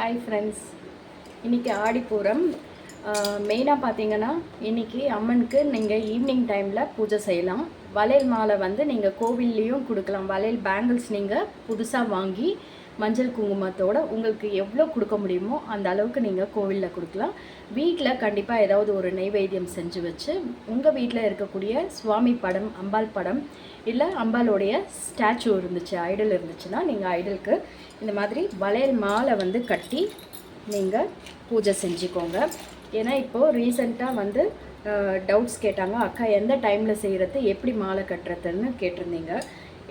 Hi friends இன்றைக்கி ஆடிப்பூரம். மெயினாக பார்த்தீங்கன்னா இன்றைக்கி அம்மனுக்கு நீங்கள் ஈவினிங் டைமில் பூஜை செய்யலாம். வளையல் மாலை வந்து நீங்கள் கோவில்லையும் கொடுக்கலாம். வளையல் பேங்கிள்ஸ் நீங்கள் புதுசாக வாங்கி மஞ்சள் குங்குமத்தோட உங்களுக்கு எவ்வளோ கொடுக்க முடியுமோ அந்த அளவுக்கு நீங்கள் கோவிலில் கொடுக்கலாம். வீட்டில் கண்டிப்பாக ஏதாவது ஒரு நெய்வேத்தியம் செஞ்சு வச்சு உங்கள் வீட்டில் இருக்கக்கூடிய சுவாமி படம் அம்பாள் படம் இல்லை அம்பாளுடைய ஸ்டாச்சு இருந்துச்சு ஐடல் இருந்துச்சுன்னா நீங்கள் ஐடலுக்கு இந்த மாதிரி வளையல் மாலை வந்து கட்டி நீங்கள் பூஜை செஞ்சுக்கோங்க. ஏன்னா இப்போது ரீசெண்டாக வந்து டவுட்ஸ் கேட்டாங்க அக்கா எந்த டைமில் செய்கிறது எப்படி மாலை கட்டுறதுன்னு கேட்டிருந்தீங்க.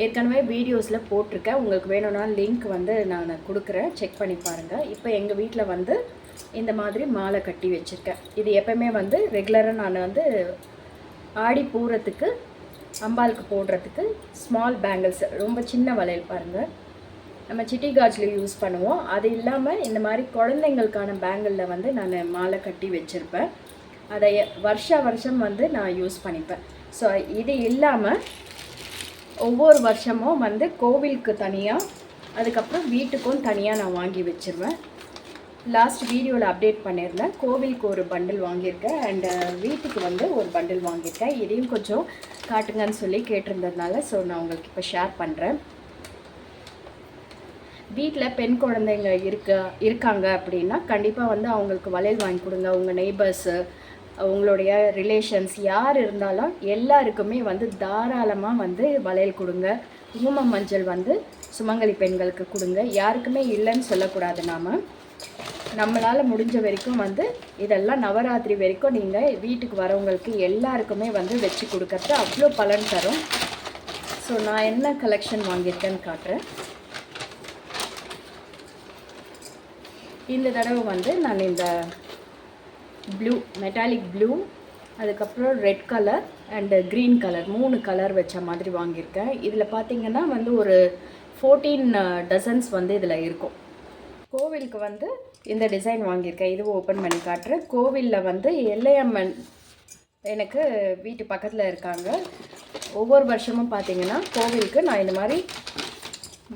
ஏற்கனவே வீடியோஸில் போட்டிருக்கேன். உங்களுக்கு வேணும்னா லிங்க் வந்து நான் கொடுக்குறேன். செக் பண்ணி பாருங்கள் இப்போ எங்கள் வீட்டில் வந்து இந்த மாதிரி மாலை கட்டி வச்சுருக்கேன். இது எப்போவுமே வந்து ரெகுலராக நான் வந்து ஆடி பூரத்துக்கு அம்பாளுக்கு போடுறதுக்கு ஸ்மால் பேங்கிள்ஸ் ரொம்ப சின்ன வளையல் பாருங்கள் நம்ம சிட்டி காஜில் யூஸ் பண்ணுவோம். அது இல்லாமல் இந்த மாதிரி குழந்தைங்களுக்கான பேங்கிளில் வந்து நான் மாலை கட்டி வச்சுருப்பேன். அதை வருஷ வருஷம் வந்து நான் யூஸ் பண்ணிப்பேன். ஸோ இது இல்லாமல் ஒவ்வொரு வருஷமும் வந்து கோவிலுக்கு தனியாக அதுக்கப்புறம் வீட்டுக்கும் தனியாக நான் வாங்கி வச்சுருவேன். லாஸ்ட் வீடியோவில் அப்டேட் பண்ணியிருந்தேன். கோவிலுக்கு ஒரு பண்டில் வாங்கியிருக்கேன். அண்டு uh, வீட்டுக்கு வந்து ஒரு பண்டில் வாங்கியிருக்கேன். இதையும் கொஞ்சம் காட்டுங்கன்னு சொல்லி கேட்டிருந்ததுனால ஸோ நான் உங்களுக்கு இப்போ ஷேர் பண்ணுறேன் வீட்டில் பெண் குழந்தைங்க இருக்க இருக்காங்க அப்படின்னா கண்டிப்பாக வந்து அவங்களுக்கு வளையல் வாங்கி கொடுங்க. உங்கள் நெய்பர்ஸு உங்களுடைய ரிலேஷன்ஸ் யார் இருந்தாலும் எல்லாருக்குமே வந்து தாராளமாக வந்து வளையல் கொடுங்க. குங்கும மஞ்சள் வந்து சுமங்கலி பெண்களுக்கு கொடுங்க. யாருக்குமே இல்லைன்னு சொல்லக்கூடாது நாம். நம்மளால் முடிஞ்ச வரைக்கும் வந்து இதெல்லாம் நவராத்திரி வரைக்கும் நீங்கள் வீட்டுக்கு வரவங்களுக்கு எல்லாருக்குமே வந்து வச்சு கொடுக்கறது அவ்வளோ பலன் தரும். ஸோ நான் என்ன கலெக்ஷன் வாங்கியிருக்கேன்னு காட்டுறேன். இந்த தடவை வந்து நான் இந்த ப்ளூ மெட்டாலிக் ப்ளூ அதுக்கப்புறம் red colour and green colour மூணு கலர் வச்ச மாதிரி வாங்கியிருக்கேன். இதில் பார்த்திங்கன்னா வந்து ஒரு ஃபோர்டீன் டசன்ஸ் uh, வந்து இதில் இருக்கும். கோவிலுக்கு வந்து இந்த டிசைன் வாங்கியிருக்கேன். இதுவும் ஓப்பன் பண்ணி காட்டுறேன். கோவிலில் வந்து எல்லையம்மன் எனக்கு வீட்டு பக்கத்தில் இருக்காங்க. ஒவ்வொரு வருஷமும் பார்த்தீங்கன்னா கோவிலுக்கு நான் இந்த மாதிரி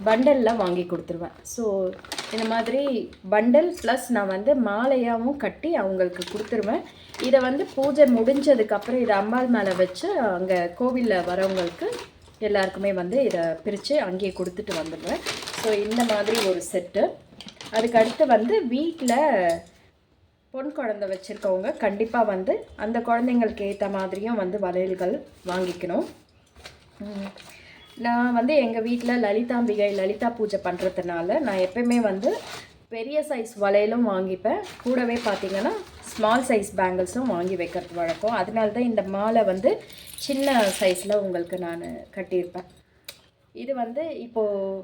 பண்டலில் வாங்கி கொடுத்துருவேன். ஸோ இந்த மாதிரி பண்டல் ப்ளஸ் நான் வந்து மாலையாகவும் கட்டி அவங்களுக்கு கொடுத்துருவேன். இதை வந்து பூஜை முடிஞ்சதுக்கப்புறம் இதை அம்பாள் மேலே வச்சு அங்கே கோவிலில் வரவங்களுக்கு எல்லாருக்குமே வந்து இதை பிரித்து அங்கேயே கொடுத்துட்டு வந்துடுவேன். ஸோ இந்த மாதிரி ஒரு செட்டு அதுக்கு அடுத்து வந்து வீட்டில் பொன் குழந்தை வச்சுருக்கவங்க கண்டிப்பாக வந்து அந்த குழந்தைங்களுக்கு ஏற்ற மாதிரியும் வந்து வளையல்கள் வாங்கிக்கணும். நான் வந்து எங்கள் வீட்டில் லலிதாம்பிகை லலிதா பூஜை பண்ணுறதுனால நான் எப்பயுமே வந்து பெரிய சைஸ் வளையலும் வாங்கிப்பேன். கூடவே பார்த்தீங்கன்னா ஸ்மால் சைஸ் பேங்கிள்ஸும் வாங்கி வைக்கிறது வழக்கம். அதனால தான் இந்த மாலை வந்து சின்ன சைஸில் உங்களுக்கு நான் கட்டியிருப்பேன். இது வந்து இப்போது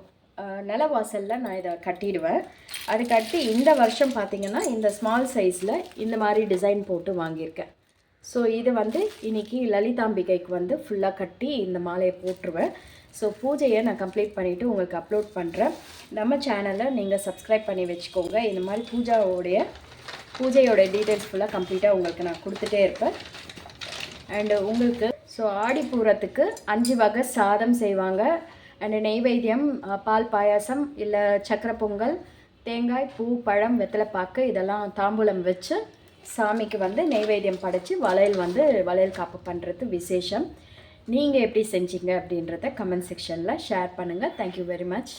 நிலவாசலில் நான் இதை கட்டிடுவேன். அதுக்கடுத்து இந்த வருஷம் பார்த்திங்கன்னா இந்த ஸ்மால் சைஸில் இந்த மாதிரி டிசைன் போட்டு வாங்கியிருக்கேன். ஸோ இது வந்து இன்றைக்கி லலிதாம்பிகைக்கு வந்து ஃபுல்லாக கட்டி இந்த மாலையை போட்டுருவேன். ஸோ பூஜையை நான் கம்ப்ளீட் பண்ணிவிட்டு உங்களுக்கு அப்லோட் பண்ணுறேன் நம்ம சேனலை நீங்கள் சப்ஸ்கிரைப் பண்ணி வச்சுக்கோங்க. இந்த மாதிரி பூஜாவோடைய பூஜையோட டீட்டெயில்ஸ் ஃபுல்லாக கம்ப்ளீட்டாக உங்களுக்கு நான் கொடுத்துட்டே இருப்பேன். அண்டு உங்களுக்கு ஸோ ஆடிப்பூரத்துக்கு அஞ்சு வகை சாதம் செய்வாங்க. அண்டு நெய்வேத்தியம் பால் பாயாசம் இல்லை சக்கரை பொங்கல் தேங்காய் பூ பழம் வெத்தலைப்பாக்கு இதெல்லாம் தாம்பூலம் வச்சு சாமிக்கு வந்து நெய்வேத்தியம் படைத்து வளையல் வந்து வளையல் காப்பு பண்ணுறது விசேஷம். நீங்கள் எப்படி செஞ்சீங்க அப்படின்றத கமெண்ட் செக்ஷனில் ஷேர் பண்ணுங்கள் தேங்க்யூ வெரி மச்